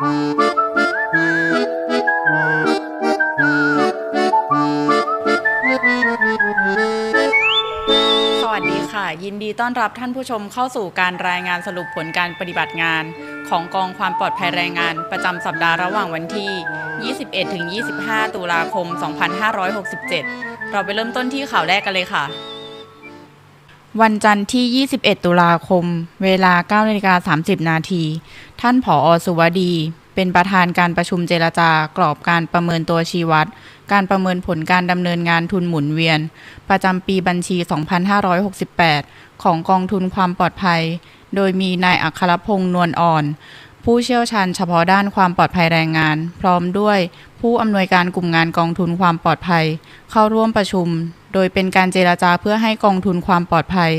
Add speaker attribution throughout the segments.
Speaker 1: สวัสดีค่ะ ยินดีต้อนรับท่านผู้ชมเข้าสู่การรายงานสรุปผลการปฏิบัติงาน ของกองความปลอดภัยแรงงานประจำสัปดาห์ระหว่างวันที่ 21-25 ตุลาคม 2567 เราไปเริ่มต้นที่ข่าวแรกกันเลยค่ะวันจันทร์ที่ 21 ตุลาคม เวลา9นาฬิกา30 นาที ท่านผออสุวดี เป็นประธานการประชุมเจรจากรอบการประเมินตัวชี้วัด การประเมินผลการดำเนินงานทุนหมุนเวียน ประจำปีบัญชี 2568 ของกองทุนความปลอดภัย โดยมีนายอัครพงษ์นวลอ่อน ผู้เชี่ยวชาญเฉพาะด้านความปลอดภัยแรงงาน พร้อมด้วยผู้อำนวยการกลุ่มงานกองทุนความปลอดภัย เข้าร่วมประชุม โดยเป็นการเจราจาเพื่อให้กองทุนความปลอดภัย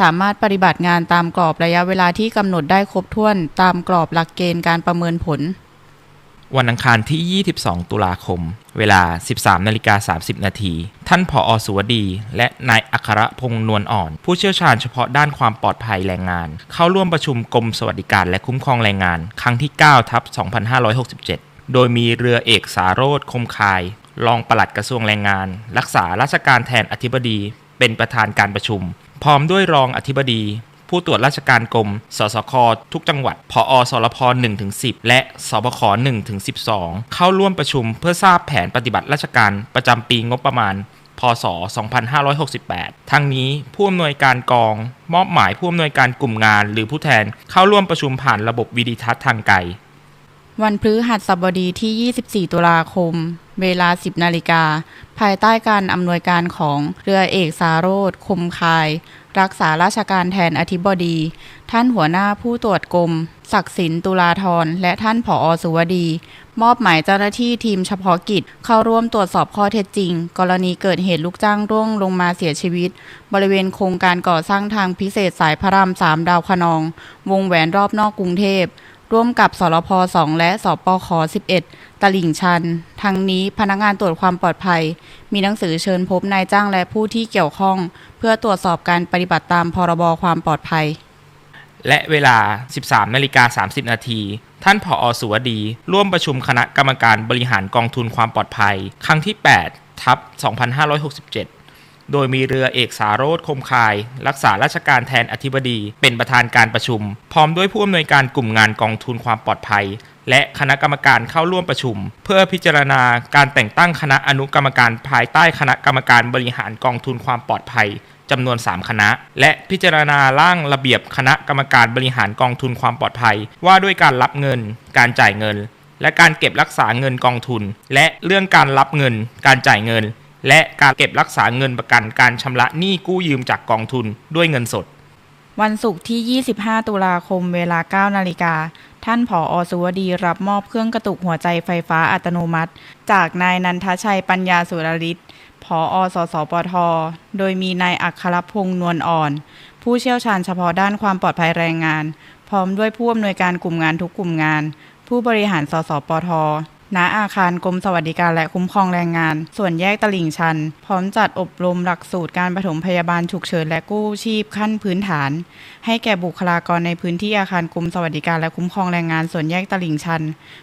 Speaker 1: สามารถปฏิบัติงานตามกรอบระยะเวลาที่กำหนดได้ครบถ้วนตามกรอบหลักเกณฑ์การประเมินผล
Speaker 2: วันอังคารที่ 22 ตุลาคม เวลา 13นาฬิกา30 นาที ท่านผออสุวดี และนายอัครพงษ์นวลอ่อน ผู้เชี่ยวชาญเฉพาะด้านความปลอดภัยแรงงาน เข้าร่วมประชุมกรมสวัสดิการและคุ้มครองแรงงาน ครั้งที่ 9 ทับ 2567โดยมีเรือเอกสาโรธคมคาย รองปลัดกระทรวงแรงงาน รักษาราชการแทนอธิบดีเป็นประธานการประชุม พร้อมด้วยรองอธิบดี ผู้ตรวจราชการกรม สสค ทุกจังหวัดพอสรพ1-10 และสบค1-12 เข้าร่วมประชุมเพื่อทราบแผนปฏิบัติราชการประจำปีงบประมาณ พศ 2568 ทั้งนี้ผู้อำนวยการกอง มอบหมายผู้อำนวยการกลุ่มงาน หรือผู้แทนเข้าร่วมประชุมผ่านระบบวิดีทัศน์ทางไกล
Speaker 1: วันพฤหัสบดีที่ 24 ตุลาคม เวลา 10 นาฬิกา ภายใต้การอำนวยการของเรือเอกสาโรธคมคาย รักษาราชการแทนอธิบดี ท่านหัวหน้าผู้ตรวจกรม ศักดิ์สินตุลาธร และท่านผออสุวดี มอบหมายเจ้าหน้าที่ทีมเฉพาะกิจ เข้าร่วมตรวจสอบข้อเท็จจริง กรณีเกิดเหตุลูกจ้างร่วงลงมาเสียชีวิต บริเวณโครงการก่อสร้างทางพิเศษสายพระรามสามดาวคะนอง วงแหวนรอบนอกกรุงเทพ ร่วมกับสรพ2และสปค11 ตลิ่งชัน ทั้งนี้พนักงานตรวจความปลอดภัย มีหนังสือเชิญพบนายจ้างและผู้ที่เกี่ยวข้อง เพื่อตรวจสอบการปฏิบัติตามพรบความปลอดภัย
Speaker 2: และเวลา 13นาฬิกา30 นาทีท่านผออสุวดี ร่วมประชุมคณะกรรมการบริหารกองทุนความปลอดภัย ครั้งที่ 8 ทับ 2567 โดยมีเรือเอกสาโรธคมคาย รักษาราชการแทนอธิบดี เป็นประธานการประชุม พร้อมด้วยผู้อำนวยการกลุ่มงานกองทุนความปลอดภัย และคณะกรรมการเข้าร่วมประชุม เพื่อพิจารณาการแต่งตั้งคณะอนุกรรมการภายใต้คณะกรรมการบริหารกองทุนความปลอดภัยจำนวน 3 คณะ และพิจารณาร่างระเบียบคณะกรรมการบริหารกองทุนความปลอดภัย ว่าด้วยการรับเงิน การจ่ายเงิน และการเก็บรักษาเงินกองทุน และเรื่องการรับเงิน การจ่ายเงิน และการเก็บรักษาเงินประกันการชำระหนี้กู้ยืมจากกองทุนด้วยเงินสด
Speaker 1: วันศุกร์ที่ 25 ตุลาคมเวลา 9 นาฬิกา ท่านผออสุวดีรับมอบเครื่องกระตุกหัวใจไฟฟ้าอัตโนมัติ จากนายนันทชัยปัญญาสุรฤทธิ์ผออสสปท โดยมีนายอัครพงษ์นวลอ่อน ผู้เชี่ยวชาญเฉพาะด้านความปลอดภัยแรงงาน พร้อมด้วยผู้อำนวยการกลุ่มงานทุกกลุ่มงาน ผู้บริหารสสปท ณอาคารกรมสวัสดิการและคุ้มครองแรงงาน ส่วนแยกตลิ่งชัน พร้อมจัดอบรมหลักสูตรการปฐมพยาบาลฉุกเฉินและกู้ชีพขั้นพื้นฐาน ให้แก่บุคลากรในพื้นที่อาคารกรมสวัสดิการและคุ้มครองแรงงานส่วนแยกตลิ่งชัน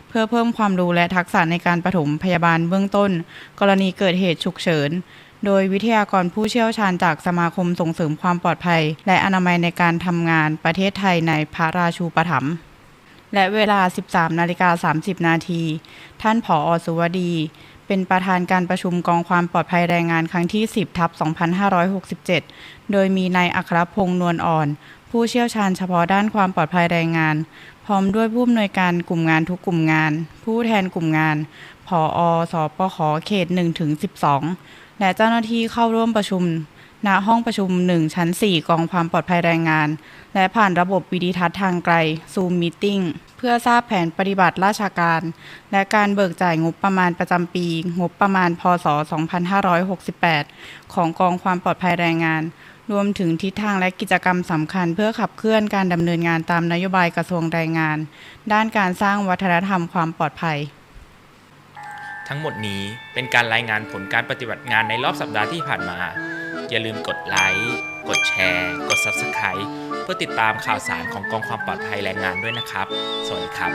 Speaker 1: เพื่อเพิ่มความรู้และทักษะในการปฐมพยาบาลเบื้องต้น กรณีเกิดเหตุฉุกเฉินโดยวิทยากรผู้เชี่ยวชาญจากสมาคมส่งเสริมความปลอดภัย และอนามัยในการทำงานประเทศไทยในพระราชูปถัมภ์ และเวลา 13นาฬิกา30 นาที ท่านผออสุวดี เป็นประธานการประชุมกองความปลอดภัยแรงงานครั้งที่ 10ทับ2567 โดยมีนายอัครพงษ์นวลอ่อน ผู้เชี่ยวชาญเฉพาะด้านความปลอดภัยแรงงาน พร้อมด้วยผู้อำนวยการกลุ่มงานทุกกลุ่มงาน ผู้แทนกลุ่มงานผออสปขเขต1ถึง12 และเจ้าหน้าที่เข้าร่วมประชุม ณห้องประชุม 1 ชั้น 4 กองความปลอดภัยแรงงาน และผ่านระบบวิดีทัศน์ทางไกล Zoom Meeting เพื่อทราบแผนปฏิบัติราชการ และการเบิกจ่ายงบประมาณประจำปี งบประมาณ พศ 2568 ของกองความปลอดภัยแรงงาน รวมถึงทิศทางและกิจกรรมสำคัญ เพื่อขับเคลื่อนการดำเนินงานตามนโยบายกระทรวงแรงงาน ด้านการสร้างวัฒนธรรมความปลอดภัย
Speaker 2: ทั้งหมดนี้เป็นการรายงานผลการปฏิบัติงานในรอบสัปดาห์ที่ผ่านมา อย่าลืมกดไลค์กดแชร์ กด Subscribe เพื่อติดตามข่าวสารของกองความปลอดภัยแรงงานด้วยนะครับ สวัสดีครับ